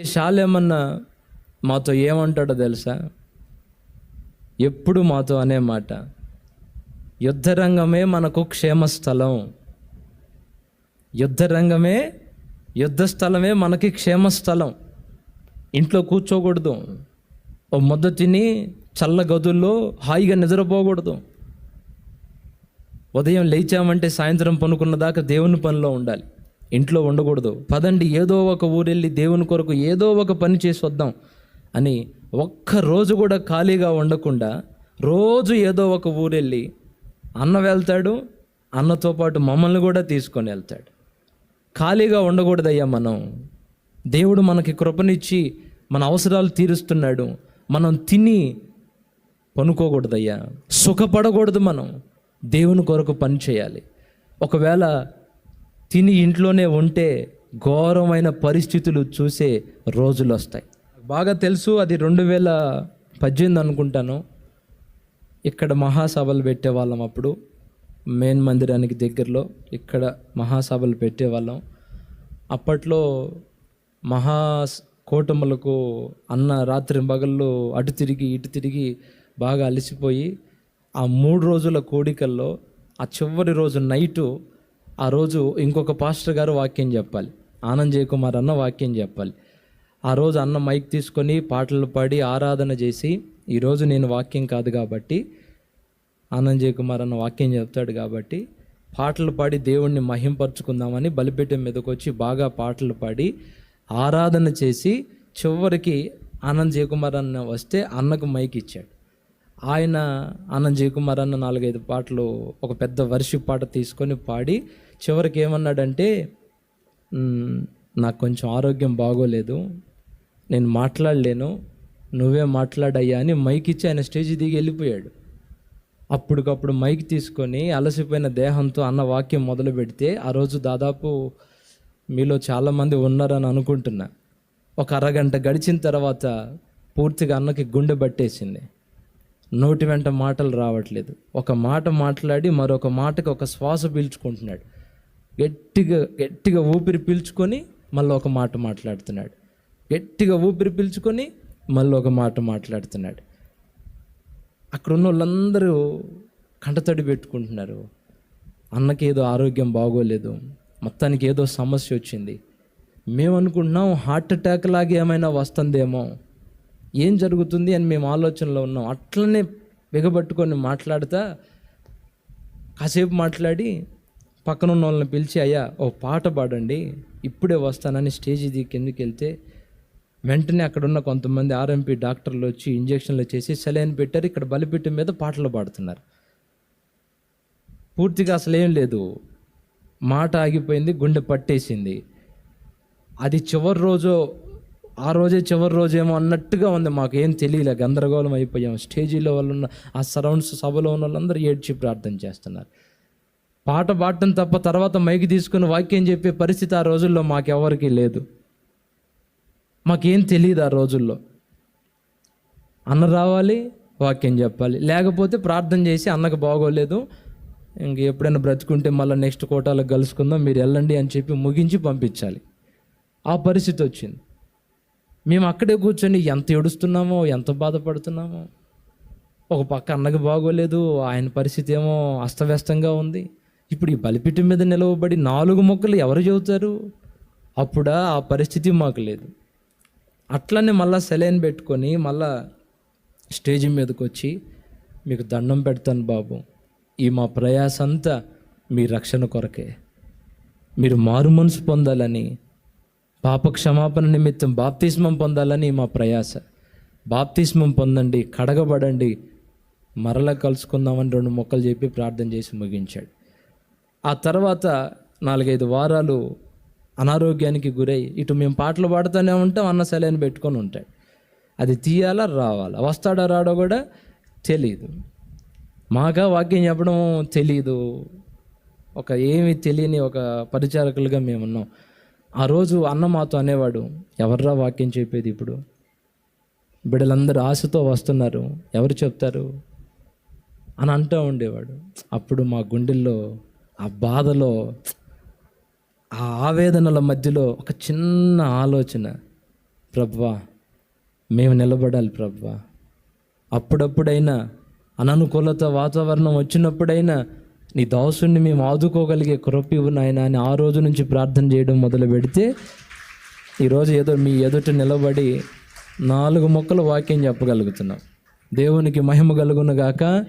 శాలేమన్నా మాతో ఏమంటాడో తెలుసా? ఎప్పుడు మాతో అనే మాట యుద్ధరంగమే మనకు క్షేమస్థలం. యుద్ధరంగమే యుద్ధ స్థలమే మనకి క్షేమస్థలం. ఇంట్లో కూర్చోకూడదు. ఓ ముద్ద తిని చల్ల గదుల్లో హాయిగా నిద్రపోకూడదు. ఉదయం లేచామంటే సాయంత్రం పనుకున్న దాకా దేవుని పనిలో ఉండాలి. ఇంట్లో ఉండకూడదు. పదండి ఏదో ఒక ఊరెళ్ళి దేవుని కొరకు ఏదో ఒక పని చేసి వద్దాం అని ఒక్క రోజు కూడా ఖాళీగా ఉండకుండా రోజు ఏదో ఒక ఊరెళ్ళి అన్న వెళ్తాడు అన్నతో పాటు మమ్మల్ని కూడా తీసుకొని వెళ్తాడు. ఖాళీగా ఉండకూడదయ్యా మనం. దేవుడు మనకి కృపనిచ్చి మన అవసరాలు తీరుస్తున్నాడు. మనం తిని పనుకోకూడదయ్యా. సుఖపడకూడదు మనం. దేవుని కొరకు పని చేయాలి. ఒకవేళ తిని ఇంట్లోనే ఉంటే ఘోరమైన పరిస్థితులు చూసే రోజులు వస్తాయి. బాగా తెలుసు అది రెండు వేల పద్దెనిమిది అనుకుంటాను. ఇక్కడ మహాసభలు పెట్టేవాళ్ళం అప్పుడు మెయిన్ మందిరానికి దగ్గరలో ఇక్కడ మహాసభలు పెట్టేవాళ్ళం. అప్పట్లో మహా కూటములకు అన్న రాత్రి పగళ్ళు అటు తిరిగి ఇటు తిరిగి బాగా అలసిపోయి ఆ మూడు రోజుల కోడికల్లో ఆ చివరి రోజు నైటు ఆ రోజు ఇంకొక పాస్టర్ గారు వాక్యం చెప్పాలి. ఆనంద్ జయకుమార్ అన్న వాక్యం చెప్పాలి. ఆ రోజు అన్న మైక్ తీసుకొని పాటలు పాడి ఆరాధన చేసి ఈరోజు నేను వాక్యం కాదు కాబట్టి ఆనంద్ జయకుమార్ అన్న వాక్యం చెప్తాడు కాబట్టి పాటలు పాడి దేవుణ్ణి మహింపరుచుకుందామని బలిపీఠం మీదకి వచ్చి బాగా పాటలు పాడి ఆరాధన చేసి చివరికి ఆనంద్ జయకుమార్ అన్న వస్తే అన్నకు మైక్ ఇచ్చాడు. ఆయన ఆనంద్ జయకుమార్ అన్న నాలుగైదు పాటలు ఒక పెద్ద వర్షి పాట తీసుకొని పాడి చివరికి ఏమన్నాడంటే నాకు కొంచెం ఆరోగ్యం బాగోలేదు నేను మాట్లాడలేను నువ్వే మాట్లాడయ్యా అని మైక్ ఇచ్చి ఆయన స్టేజ్ దిగి వెళ్ళిపోయాడు. అప్పటికప్పుడు మైక్ తీసుకొని అలసిపోయిన దేహంతో అన్న వాక్యం మొదలు పెడితే ఆ రోజు దాదాపు మీలో చాలామంది ఉన్నారని అనుకుంటున్నా. ఒక అరగంట గడిచిన తర్వాత పూర్తిగా అన్నకి గుండె పట్టేసింది నోటి వెంట మాటలు రావట్లేదు. ఒక మాట మాట్లాడి మరొక మాటకి ఒక శ్వాస పీల్చుకుంటున్నాడు. గట్టిగా గట్టిగా ఊపిరి పీల్చుకొని మళ్ళీ ఒక మాట మాట్లాడుతున్నాడు. గట్టిగా ఊపిరి పీల్చుకొని మళ్ళీ ఒక మాట మాట్లాడుతున్నాడు. అక్కడ ఉన్న వాళ్ళందరూ కంటతడి పెట్టుకుంటున్నారు. అన్నకి ఏదో ఆరోగ్యం బాగోలేదు. మొత్తానికి ఏదో సమస్య వచ్చింది. మేము అనుకుంటున్నాం హార్ట్ అటాక్ లాగా ఏమైనా వస్తుందేమో. ఏం జరుగుతుంది అని మేము ఆలోచనలో ఉన్నాం. అట్లనే బిగబట్టుకొని మాట్లాడుతా కాసేపు మాట్లాడి పక్కన ఉన్న వాళ్ళని పిలిచి అయ్యా ఓ పాట పాడండి ఇప్పుడే వస్తానని స్టేజ్ దిగి కిందకి వెళ్తే వెంటనే అక్కడ ఉన్న కొంతమంది ఆర్ఎంపీ డాక్టర్లు వచ్చి ఇంజక్షన్లు చేసి సెలైన్ పెట్టారు. ఇక్కడ బలిపీఠం మీద పాటలు పాడుతున్నారు. పూర్తిగా అసలు ఏం లేదు. మాట ఆగిపోయింది గుండె పట్టేసింది. అది చివరి రోజు ఆ రోజే చివరి రోజేమో అన్నట్టుగా ఉంది. మాకు ఏం తెలియలే గందరగోళం అయిపోయాం. స్టేజీలో వాళ్ళు ఉన్న ఆ సరౌండ్స్ సభలో ఉన్న వాళ్ళందరూ ఏడ్చి ప్రార్థన చేస్తున్నారు. పాట పాడటం తప్ప తర్వాత మైకి తీసుకుని వాక్యం చెప్పే పరిస్థితి ఆ రోజుల్లో మాకెవరికి లేదు. మాకేం తెలియదు ఆ రోజుల్లో. అన్న రావాలి వాక్యం చెప్పాలి. లేకపోతే ప్రార్థన చేసి అన్నకు బాగోలేదు. ఇంక ఎప్పుడైనా బ్రతుకుంటే మళ్ళీ నెక్స్ట్ కోటాలకు కలుసుకుందాం మీరు వెళ్ళండి అని చెప్పి ముగించి పంపించాలి. ఆ పరిస్థితి వచ్చింది. మేము అక్కడే కూర్చొని ఎంత ఏడుస్తున్నామో ఎంత బాధపడుతున్నామో. ఒక పక్క అన్నకి బాగోలేదు ఆయన పరిస్థితి ఏమో అస్తవ్యస్తంగా ఉంది. ఇప్పుడు ఈ బలిపిటి మీద నిలవబడి నాలుగు మొక్కలు ఎవరు చెబుతారు అప్పుడా ఆ పరిస్థితి మాకు లేదు. అట్లనే మళ్ళీ సెలైన్ పెట్టుకొని మళ్ళా స్టేజ్ మీదకి వచ్చి మీకు దండం పెడతాను బాబు. ఈ మా ప్రయాసంతా మీ రక్షణ కొరకే. మీరు మారు మనసు పొందాలని పాప క్షమాపణ నిమిత్తం బాప్తిస్మం పొందాలని మా ప్రయాస. బాప్తిస్మం పొందండి కడగబడండి మరల కలుసుకుందామని రెండు మొక్కలు చెప్పి ప్రార్థన చేసి ముగించాడు. ఆ తర్వాత నాలుగైదు వారాలు అనారోగ్యానికి గురై ఇటు మేము పాటలు పాడుతూనే ఉంటాం అన్న సెలైన్ పెట్టుకొని ఉంటాడు. అది తీయాలా రావాలా? వస్తాడో రాడో కూడా తెలియదు మాగా వాక్యం చెప్పడం తెలియదు ఒక ఏమీ తెలియని ఒక పరిచారకులుగా మేము ఉన్నాం ఆ రోజు అన్న మాతో అనేవాడు ఎవర్రా వాక్యం చెప్పేది ఇప్పుడు? బిడ్డలందరూ ఆశతో వస్తున్నారు ఎవరు చెప్తారు? అని అంటూ ఉండేవాడు. అప్పుడు మా గుండెల్లో ఆ బాధలో ఆ ఆవేదనల మధ్యలో ఒక చిన్న ఆలోచన. ప్రభా మేము నిలబడాలి ప్రభా అప్పుడప్పుడైనా అననుకూలత వాతావరణం వచ్చినప్పుడైనా నీ దాసుని మేము ఆదుకోగలిగే కృపివు నాయన అని ఆ రోజు నుంచి ప్రార్థన చేయడం మొదలు పెడితే ఈరోజు ఏదో మీ ఎదుట నిలబడి నాలుగు మొక్కల వాక్యం చెప్పగలుగుతున్నాం. దేవునికి మహిమ కలుగును గాక.